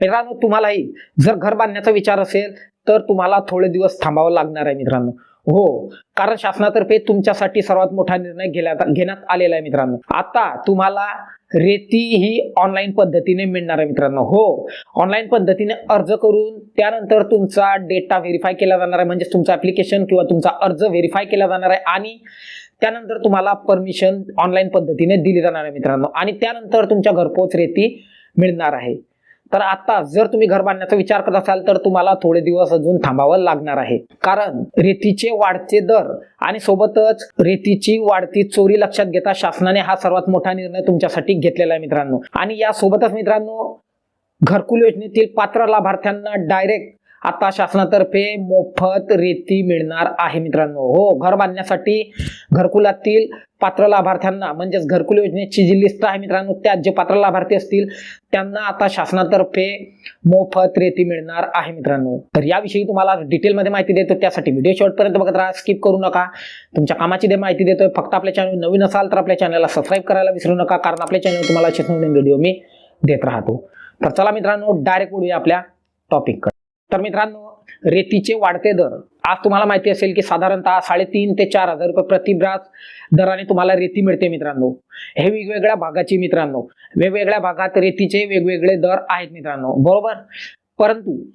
मित्रांनो तुम्हालाही जर घर बांधण्याचा विचार असेल तर तुम्हाला थोडे दिवस थांबावं लागणार आहे मित्रांनो. हो कारण शासनातर्फे तुमच्यासाठी सर्वात मोठा निर्णय घेण्यात घेण्यात आलेला आहे मित्रांनो. आता तुम्हाला रेती ही ऑनलाईन पद्धतीने मिळणार आहे मित्रांनो. हो ऑनलाईन पद्धतीने अर्ज करून त्यानंतर तुमचा डेटा व्हेरीफाय केला जाणार आहे. म्हणजे तुमचं ऍप्लिकेशन किंवा तुमचा अर्ज व्हेरीफाय केला जाणार आहे आणि त्यानंतर तुम्हाला परमिशन ऑनलाईन पद्धतीने दिली जाणार आहे मित्रांनो. आणि त्यानंतर तुमच्या घरपोच रेती मिळणार आहे. तर आता जर तुम्ही घर बांधण्याचा विचार करत असाल तर तुम्हाला थोडे दिवस अजून थांबावं लागणार आहे. कारण रेतीचे वाढते दर आणि सोबतच रेतीची वाढती चोरी लक्षात घेता शासनाने हा सर्वात मोठा निर्णय तुमच्यासाठी घेतलेला आहे मित्रांनो. आणि या सोबतच मित्रांनो घरकुल योजनेतील पात्र लाभार्थ्यांना डायरेक्ट आता शासनातर्फे मोफत रेती मिळणार आहे मित्रांनो. हो घर बांधण्यासाठी घरकुलातील पात्र लाभार्थ्यांना म्हणजेच घरकुल योजनेची जी लिस्ट आहे मित्रांनो त्यात जे पात्र लाभार्थी असतील त्यांना आता शासनातर्फे मोफत रेती मिळणार आहे मित्रांनो. तर याविषयी तुम्हाला डिटेलमध्ये माहिती देतो त्यासाठी व्हिडिओ शॉर्टपर्यंत बघत राहा स्किप करू नका. तुमच्या कामाची दे माहिती देतोय फक्त आपल्या चॅनल नवीन असाल तर आपल्या चॅनलला सबस्क्राईब करायला विसरू नका कारण आपल्या चॅनल तुम्हाला असेच नवीन व्हिडिओ मी देत राहतो. तर चला मित्रांनो डायरेक्ट उडूया आपल्या टॉपिककडे तर मित्रांनो रेतीचे वाढते दर. आज तुम्हाला माहिती असेल की साधारणतः साडेतीन ते चार हजार रुपये प्रतिब्रास दराने तुम्हाला रेती मिळते मित्रांनो. हे वेगवेगळ्या भागाची मित्रांनो. वेगवेगळ्या भागात रेतीचे वेगवेगळे दर आहेत मित्रांनो. बरोबर? परंतु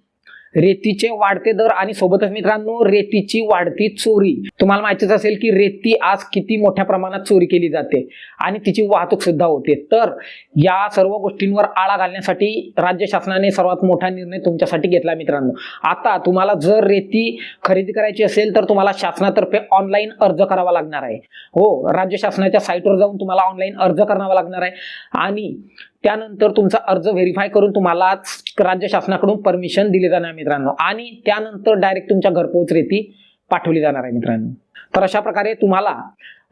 रेतीचे वाढते दर आणि सोबतच मित्रांनो रेतीची वाढती चोरी. तुम्हाला माहितीच असेल की रेती आज किती मोठ्या प्रमाणात चोरी केली जाते आणि तिची वाहतूक सुद्धा होते. तर या सर्व गोष्टींवर आळा घालण्यासाठी राज्य शासनाने सर्वात मोठा निर्णय तुमच्यासाठी घेतला मित्रांनो. आता तुम्हाला जर रेती खरेदी करायची असेल तर तुम्हाला शासनातर्फे ऑनलाईन अर्ज करावा लागणार आहे. हो राज्य शासनाच्या साईटवर जाऊन तुम्हाला ऑनलाईन अर्ज करावा लागणार आहे. आणि त्यानंतर तुमचा अर्ज व्हेरीफाय करून तुम्हाला राज्य शासनाकडून परमिशन दिली जाणार आहे मित्रांनो. आणि त्यानंतर डायरेक्ट तुमच्या घरपोच रेती पाठवली जाणार आहे मित्रांनो. तर अशा प्रकारे तुम्हाला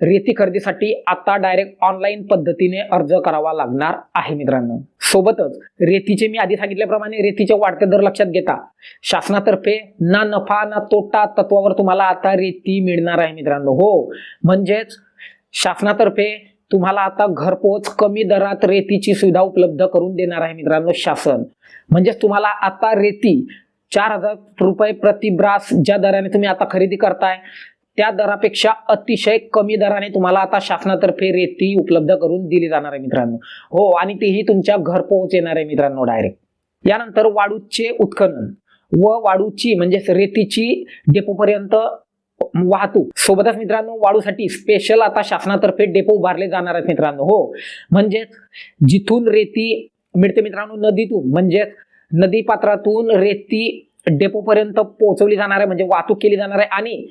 रेती खरेदीसाठी आता डायरेक्ट ऑनलाईन पद्धतीने अर्ज करावा लागणार आहे मित्रांनो. सोबतच रेतीचे मी आधी सांगितल्याप्रमाणे रेतीचे वाढते दर लक्षात घेता. शासनातर्फे ना नफा ना तोटा तत्वावर तुम्हाला आता रेती मिळणार आहे मित्रांनो. हो म्हणजेच शासनातर्फे तुम्हाला आता घरपोच कमी दरात रेतीची सुविधा उपलब्ध करून देणार आहे मित्रांनो शासन. म्हणजेच तुम्हाला आता रेती चार हजार रुपये प्रतिब्रास ज्या दराने तुम्ही आता खरेदी करताय त्या दरापेक्षा अतिशय कमी दराने तुम्हाला आता शासनातर्फे रेती उपलब्ध करून दिली जाणार आहे मित्रांनो. हो आणि तेही तुमच्या घरपोच येणार आहे मित्रांनो डायरेक्ट यानंतर वाळूचे उत्खनन व वाळूची म्हणजेच रेतीची डेपोपर्यंत वाहतूक. सोबतच मित्रांनो वाळूसाठी स्पेशल आता शासनातर्फे डेपो उभारले जाणार आहेत मित्रांनो. हो. म्हणजेच जिथून रेती मिळते मित्रांनो नदीतून. म्हणजेच नदी पात्रातून रेती डेपोपर्यंत पोहोचवली जाणार आहे. म्हणजे वाहतूक केली जाणार आहे. आणि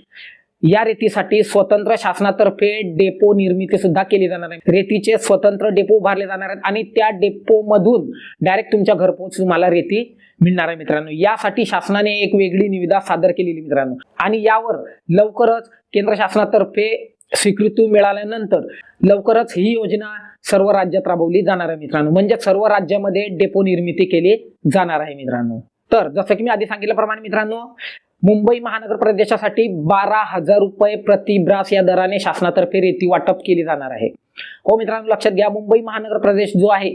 या रेतीसाठी स्वतंत्र शासनातर्फे डेपो निर्मिती सुद्धा केली जाणार आहे. रेतीचे स्वतंत्र डेपो उभारले जाणार आहेत आणि त्या डेपो मधून डायरेक्ट तुमच्या घरपोच तुम्हाला रेती मिळणार आहे मित्रांनो. यासाठी शासनाने एक वेगळी निविदा सादर केलेली मित्रांनो. आणि यावर लवकरच केंद्र शासनातर्फे स्वीकृती मिळाल्यानंतर लवकरच ही योजना सर्व राज्यात राबवली जाणार आहे मित्रांनो. म्हणजे सर्व राज्यामध्ये डेपो निर्मिती केली जाणार आहे मित्रांनो. तर जसं की मी आधी सांगितल्याप्रमाणे मित्रांनो मुंबई महानगर प्रदेशासाठी बारा हजार रुपये प्रतिब्रास या दराने शासनातर्फे रेती वाटप केली जाणार आहे. हो मित्रांनो लक्षात घ्या मुंबई महानगर प्रदेश जो आहे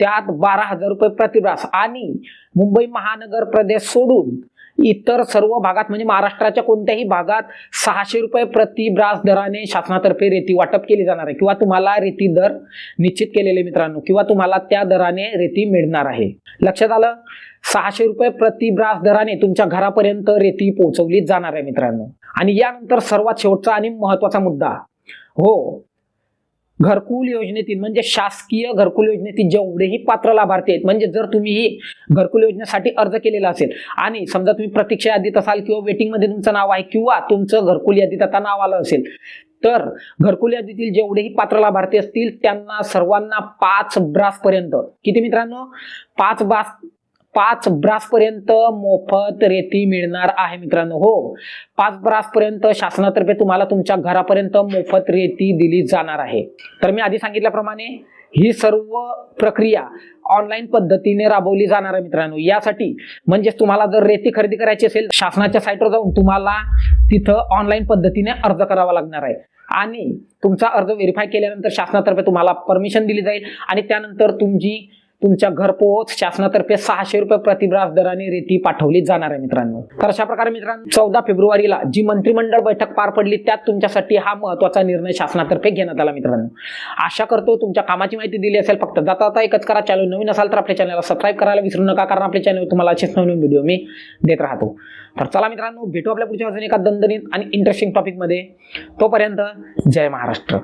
त्यात बारा हजार रुपये प्रतिब्रास आणि मुंबई महानगर प्रदेश सोडून इतर सर्व भागात म्हणजे महाराष्ट्राच्या कोणत्याही भागात सहाशे रुपये प्रतिब्रास दराने शासनातर्फे रेती वाटप केली जाणार आहे. किंवा तुम्हाला रेती दर निश्चित केलेले मित्रांनो किंवा तुम्हाला त्या दराने रेती मिळणार आहे. लक्षात आलं? सहाशे रुपये प्रति ब्रास दराने तुमच्या घरापर्यंत रेती पोहोचवली जाणार आहे मित्रांनो. आणि यानंतर सर्वात शेवटचा आणि महत्त्वाचा मुद्दा. हो घरकुल योजनेतील म्हणजे शासकीय घरकुल योजनेतील जेवढेही पात्र लाभार्थी आहेत म्हणजे जर तुम्ही ही घरकुल योजनेसाठी अर्ज केलेला असेल आणि समजा तुम्ही प्रतीक्षा यादीत असाल किंवा वेटिंगमध्ये तुमचं नाव आहे किंवा तुमचं घरकुल यादीत आता नाव आलं असेल तर घरकुल यादीतील जेवढेही पात्र लाभार्थी असतील त्यांना सर्वांना पाच ब्रास पर्यंत. किती मित्रांनो? पाच ब्रास पाच ब्रास पर्यंत मोफत रेती मिळणार आहे मित्रांनो हो. पाच ब्रास पर्यंत शासनातर्फे तुम्हाला तुमच्या घरापर्यंत मोफत रेती दिली जाणार आहे. तर मी आधी सांगितल्याप्रमाणे ही सर्व प्रक्रिया ऑनलाईन पद्धतीने राबवली जाणार आहे मित्रांनो. यासाठी म्हणजेच तुम्हाला जर रेती खरेदी करायची असेल शासनाच्या साईटवर जाऊन तुम्हाला तिथं ऑनलाईन पद्धतीने अर्ज करावा लागणार आहे. आणि तुमचा अर्ज व्हेरीफाय केल्यानंतर शासनातर्फे तुम्हाला परमिशन दिली जाईल आणि त्यानंतर तुमची तुमच्या घरपोच शासनातर्फे सहाशे रुपये प्रतिब्रास दराने रेती पाठवली जाणार आहे मित्रांनो. तर अशा प्रकारे मित्रांनो चौदा फेब्रुवारीला जी मंत्रिमंडळ बैठक पार पडली त्यात तुमच्यासाठी हा महत्त्वाचा निर्णय शासनातर्फे घेण्यात आला मित्रांनो. आशा करतो तुमच्या कामाची माहिती दिली असेल फक्त जाता जाता एकच करा. चॅनल नवीन असाल तर आपल्या चॅनलला सबस्क्राईब करायला विसरू नका कारण आपल्या चॅनल तुम्हाला असेच नवीन व्हिडिओ मी देत राहतो. तर चला मित्रांनो भेटू आपल्या पुढच्या अजून एका दणदणीत आणि इंटरेस्टिंग टॉपिकमध्ये तोपर्यंत जय महाराष्ट्र.